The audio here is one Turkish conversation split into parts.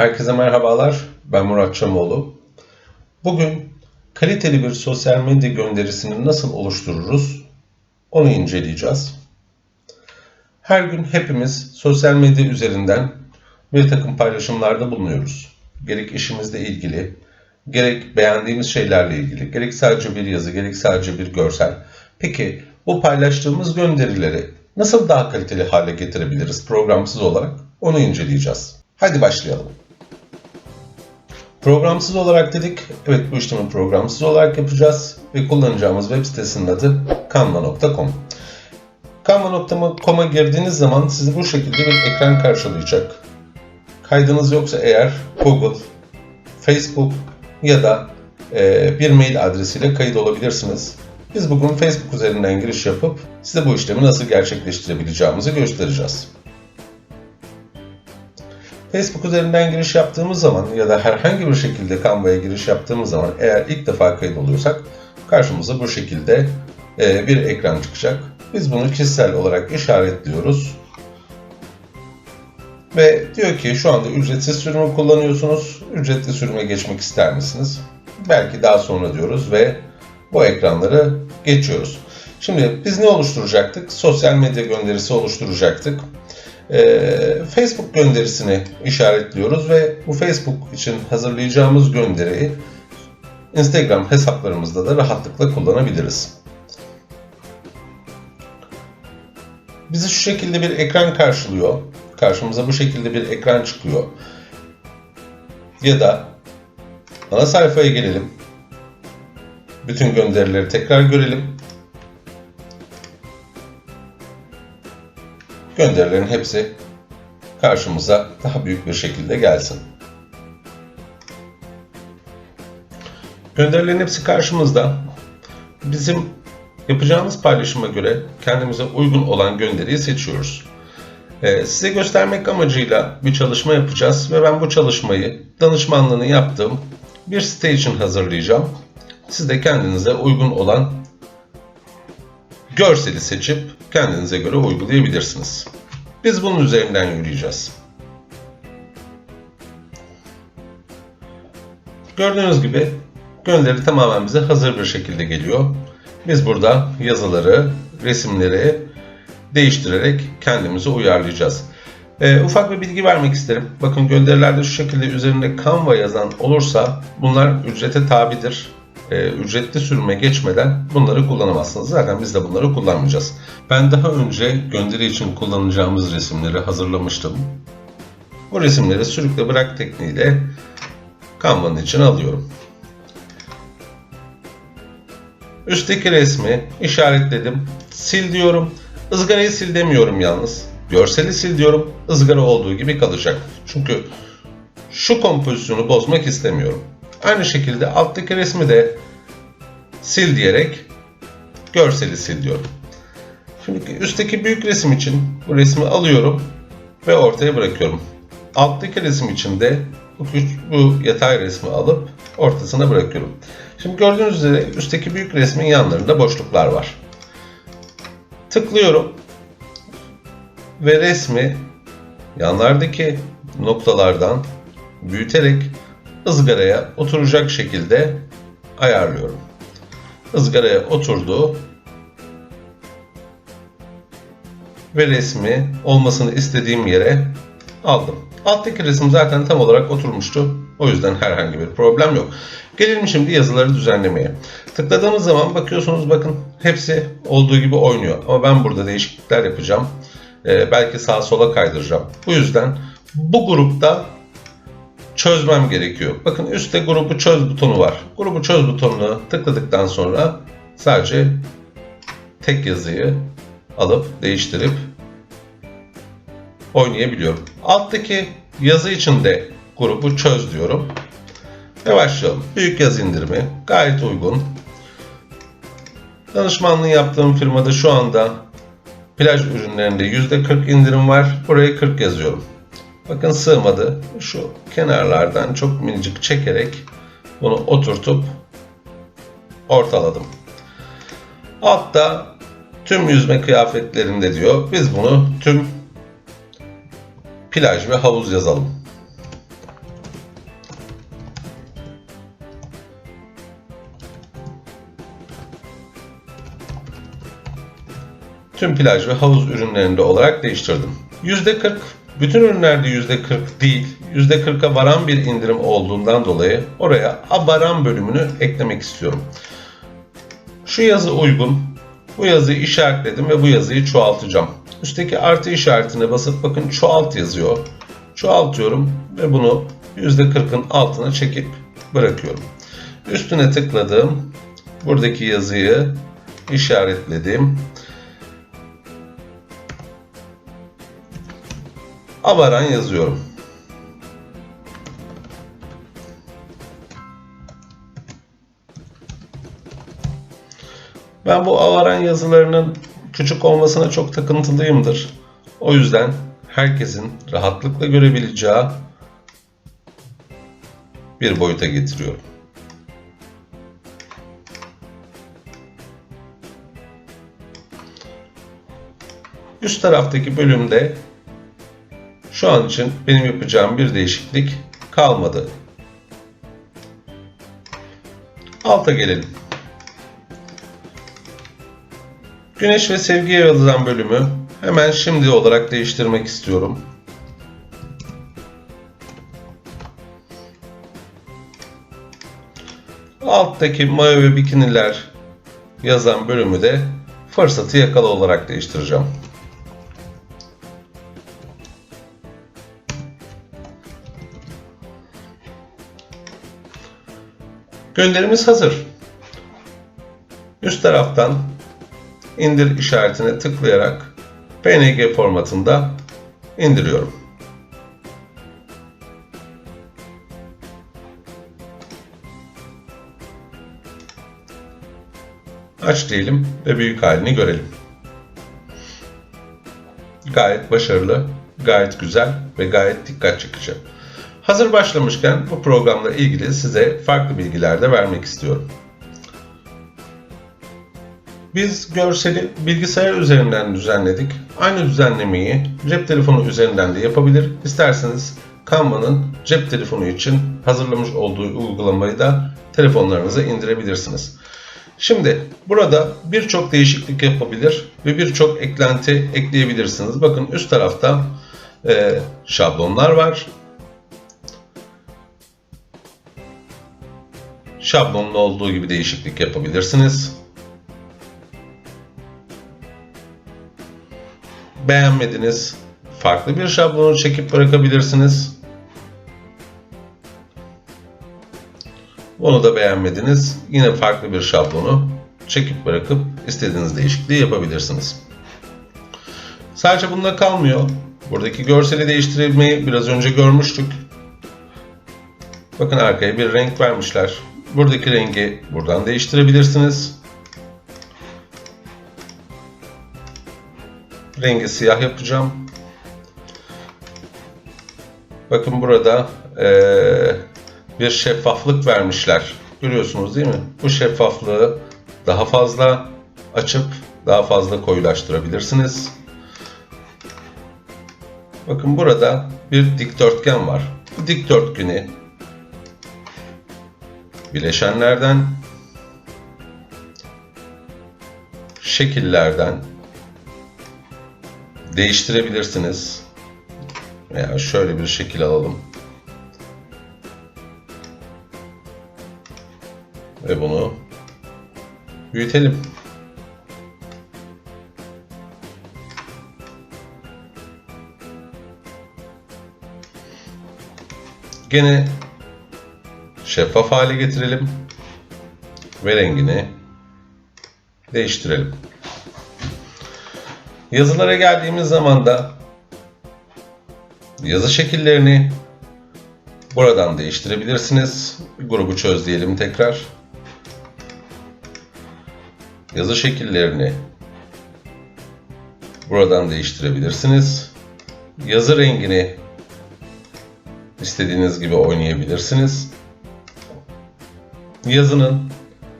Herkese merhabalar, ben Murat Çamoğlu. Bugün kaliteli bir sosyal medya gönderisini nasıl oluştururuz onu inceleyeceğiz. Her gün hepimiz sosyal medya üzerinden bir takım paylaşımlarda bulunuyoruz. Gerek işimizle ilgili, gerek beğendiğimiz şeylerle ilgili, gerek sadece bir yazı, gerek sadece bir görsel. Peki bu paylaştığımız gönderileri nasıl daha kaliteli hale getirebiliriz programsız olarak? Onu inceleyeceğiz. Hadi başlayalım. Programsız olarak dedik. Evet bu işlemi programsız olarak yapacağız ve kullanacağımız web sitesinin adı canva.com. Canva.com'a girdiğiniz zaman sizi bu şekilde bir ekran karşılayacak. Kaydınız yoksa eğer Google, Facebook ya da e, bir mail adresiyle kayıt olabilirsiniz. Biz bugün Facebook üzerinden giriş yapıp size bu işlemi nasıl gerçekleştirebileceğimizi göstereceğiz. Facebook üzerinden giriş yaptığımız zaman ya da herhangi bir şekilde Canva'ya giriş yaptığımız zaman eğer ilk defa kayıt oluyorsak karşımıza bu şekilde e, bir ekran çıkacak. Biz bunu kişisel olarak işaretliyoruz. Ve diyor ki şu anda ücretsiz sürümü kullanıyorsunuz. Ücretli sürüme geçmek ister misiniz? Belki daha sonra diyoruz ve bu ekranları geçiyoruz. Şimdi biz ne oluşturacaktık? Sosyal medya gönderisi oluşturacaktık. Ee, Facebook gönderisini işaretliyoruz ve bu Facebook için hazırlayacağımız gönderiyi Instagram hesaplarımızda da rahatlıkla kullanabiliriz. Bizi şu şekilde bir ekran karşılıyor. Karşımıza bu şekilde bir ekran çıkıyor. Ya da ana sayfaya gelelim. Bütün gönderileri tekrar görelim. Gönderilerin hepsi karşımıza daha büyük bir şekilde gelsin. Gönderilerin hepsi karşımızda. Bizim yapacağımız paylaşıma göre kendimize uygun olan gönderiyi seçiyoruz. Ee, size göstermek amacıyla bir çalışma yapacağız ve ben bu çalışmayı danışmanlığını yaptığım bir site için hazırlayacağım. Siz de kendinize uygun olan görseli seçip kendinize göre uygulayabilirsiniz. Biz bunun üzerinden yürüyeceğiz. Gördüğünüz gibi gönderi tamamen bize hazır bir şekilde geliyor. Biz burada yazıları, resimleri değiştirerek kendimizi uyarlayacağız. Ee, ufak bir bilgi vermek isterim. Bakın gönderilerde şu şekilde üzerinde Canva yazan olursa bunlar ücrete tabidir e, ücretli sürüme geçmeden bunları kullanamazsınız. Zaten biz de bunları kullanmayacağız. Ben daha önce gönderi için kullanacağımız resimleri hazırlamıştım. Bu resimleri sürükle bırak tekniğiyle Canva'nın içine alıyorum. Üstteki resmi işaretledim. Sil diyorum. Izgarayı sil demiyorum yalnız. Görseli sil diyorum. Izgara olduğu gibi kalacak. Çünkü şu kompozisyonu bozmak istemiyorum. Aynı şekilde alttaki resmi de sil diyerek görseli sil diyorum. Şimdi üstteki büyük resim için bu resmi alıyorum ve ortaya bırakıyorum. Alttaki resim için de bu, bu yatay resmi alıp ortasına bırakıyorum. Şimdi gördüğünüz üzere üstteki büyük resmin yanlarında boşluklar var. Tıklıyorum ve resmi yanlardaki noktalardan büyüterek ızgaraya oturacak şekilde ayarlıyorum. Izgaraya oturdu ve resmi olmasını istediğim yere aldım. Alttaki resim zaten tam olarak oturmuştu. O yüzden herhangi bir problem yok. Gelelim şimdi yazıları düzenlemeye. Tıkladığımız zaman bakıyorsunuz bakın hepsi olduğu gibi oynuyor. Ama ben burada değişiklikler yapacağım. Ee, belki sağa sola kaydıracağım. Bu yüzden bu grupta çözmem gerekiyor. Bakın üstte grubu çöz butonu var. Grubu çöz butonunu tıkladıktan sonra sadece tek yazıyı alıp değiştirip oynayabiliyorum. Alttaki yazı için de grubu çöz diyorum. Ve başlayalım. Büyük yazı indirimi gayet uygun. Danışmanlığı yaptığım firmada şu anda plaj ürünlerinde %40 indirim var. Buraya 40 yazıyorum. Bakın sığmadı. Şu kenarlardan çok minicik çekerek bunu oturtup ortaladım. Altta tüm yüzme kıyafetlerinde diyor. Biz bunu tüm plaj ve havuz yazalım. Tüm plaj ve havuz ürünlerinde olarak değiştirdim. %40 bütün ürünlerde %40 değil, %40'a varan bir indirim olduğundan dolayı oraya abaran bölümünü eklemek istiyorum. Şu yazı uygun. Bu yazıyı işaretledim ve bu yazıyı çoğaltacağım. Üstteki artı işaretine basıp bakın çoğalt yazıyor. Çoğaltıyorum ve bunu %40'ın altına çekip bırakıyorum. Üstüne tıkladım. Buradaki yazıyı işaretledim. Avaran yazıyorum. Ben bu avaran yazılarının küçük olmasına çok takıntılıyımdır. O yüzden herkesin rahatlıkla görebileceği bir boyuta getiriyorum. Üst taraftaki bölümde şu an için benim yapacağım bir değişiklik kalmadı. Alta gelelim. Güneş ve sevgiye yazılan bölümü hemen şimdi olarak değiştirmek istiyorum. Alttaki mayo ve bikiniler yazan bölümü de fırsatı yakala olarak değiştireceğim. Gönderimiz hazır. Üst taraftan indir işaretine tıklayarak PNG formatında indiriyorum. Aç diyelim ve büyük halini görelim. Gayet başarılı, gayet güzel ve gayet dikkat çekici. Hazır başlamışken bu programla ilgili size farklı bilgiler de vermek istiyorum. Biz görseli bilgisayar üzerinden düzenledik. Aynı düzenlemeyi cep telefonu üzerinden de yapabilir. İsterseniz Canva'nın cep telefonu için hazırlamış olduğu uygulamayı da telefonlarınıza indirebilirsiniz. Şimdi burada birçok değişiklik yapabilir ve birçok eklenti ekleyebilirsiniz. Bakın üst tarafta e, şablonlar var. Şablonlu olduğu gibi değişiklik yapabilirsiniz. Beğenmediniz. Farklı bir şablonu çekip bırakabilirsiniz. Onu da beğenmediniz. Yine farklı bir şablonu çekip bırakıp istediğiniz değişikliği yapabilirsiniz. Sadece bununla kalmıyor. Buradaki görseli değiştirmeyi biraz önce görmüştük. Bakın arkaya bir renk vermişler. Buradaki rengi buradan değiştirebilirsiniz. Rengi siyah yapacağım. Bakın burada ee, bir şeffaflık vermişler. Görüyorsunuz değil mi? Bu şeffaflığı daha fazla açıp daha fazla koyulaştırabilirsiniz. Bakın burada bir dikdörtgen var. Bu dikdörtgeni bileşenlerden, şekillerden değiştirebilirsiniz. Veya şöyle bir şekil alalım. Ve bunu büyütelim. Gene şeffaf hale getirelim ve rengini değiştirelim. Yazılara geldiğimiz zaman da yazı şekillerini buradan değiştirebilirsiniz. Grubu çöz diyelim tekrar. Yazı şekillerini buradan değiştirebilirsiniz. Yazı rengini istediğiniz gibi oynayabilirsiniz. Yazının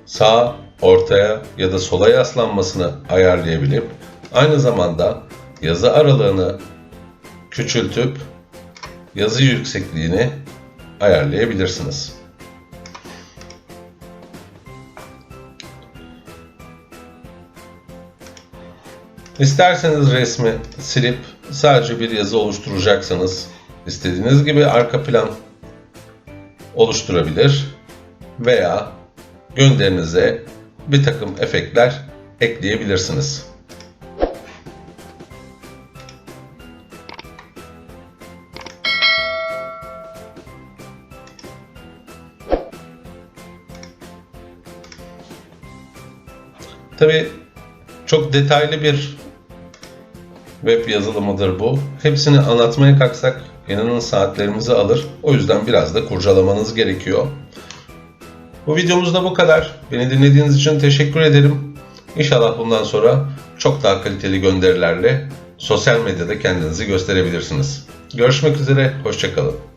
sağ, ortaya ya da sola yaslanmasını ayarlayabilip aynı zamanda yazı aralığını küçültüp yazı yüksekliğini ayarlayabilirsiniz. İsterseniz resmi silip sadece bir yazı oluşturacaksanız istediğiniz gibi arka plan oluşturabilir veya gönderinize bir takım efektler ekleyebilirsiniz. Tabi çok detaylı bir web yazılımıdır bu. Hepsini anlatmaya kalksak inanın saatlerimizi alır. O yüzden biraz da kurcalamanız gerekiyor. Bu videomuz da bu kadar. Beni dinlediğiniz için teşekkür ederim. İnşallah bundan sonra çok daha kaliteli gönderilerle sosyal medyada kendinizi gösterebilirsiniz. Görüşmek üzere, hoşçakalın.